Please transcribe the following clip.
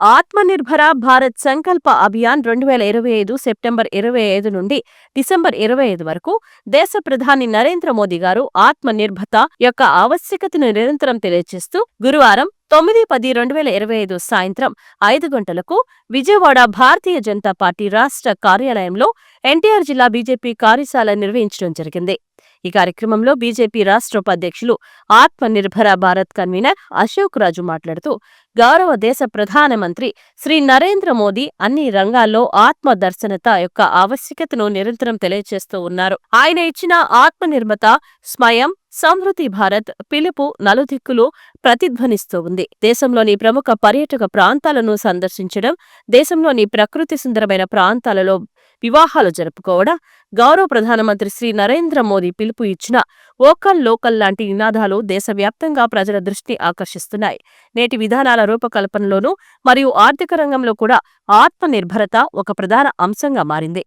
ఆత్మనిర్భర భారత్ సంకల్ప అభియాన్ రెండు వేల ఇరవై ఐదు సెప్టెంబర్ ఇరవై ఐదు నుండి డిసెంబర్ ఇరవై ఐదు వరకు దేశ ప్రధాని నరేంద్ర మోదీ గారు ఆత్మనిర్భత యొక్క ఆవశ్యకతను నిరంతరం తెలియజేస్తూ గురువారం తొమ్మిది పది రెండు వేల ఇరవై ఐదు సాయంత్రం ఐదు గంటలకు విజయవాడ భారతీయ జనతా పార్టీ రాష్ట్ర కార్యాలయంలో ఎన్టీఆర్ జిల్లా బీజేపీ కార్యశాల నిర్వహించడం జరిగింది. ఈ కార్యక్రమంలో బీజేపీ రాష్ట్ర ఉపాధ్యక్షులు ఆత్మ నిర్భర భారత్ కన్వీనర్ అశోక్ రాజు మాట్లాడుతూ గౌరవ దేశ ప్రధానమంత్రి శ్రీ నరేంద్ర మోదీ అన్ని రంగాల్లో ఆత్మ దర్శనత యొక్క ఆవశ్యకతను నిరంతరం తెలియజేస్తూ ఉన్నారు. ఆయన ఇచ్చిన ఆత్మ నిర్మత స్వయం సమృద్ధి భారత్ పిలుపు నలుదిక్కులు ప్రతిధ్వనిస్తూ ఉంది. దేశంలోని ప్రముఖ పర్యాటక ప్రాంతాలను సందర్శించడం దేశంలోని ప్రకృతి సుందరమైన ప్రాంతాలలో వివాహాలు జరుపుకోవడం గౌరవ ప్రధానమంత్రి శ్రీ నరేంద్ర మోదీ పిలుపు ఇచ్చిన ఓకల్ లోకల్ లాంటి నినాదాలు దేశవ్యాప్తంగా ప్రజల దృష్టిని ఆకర్షిస్తున్నాయి. నేటి విధానాల రూపకల్పనలోనూ మరియు ఆర్థిక రంగంలో కూడా ఆత్మనిర్భరత ఒక ప్రధాన అంశంగా మారింది.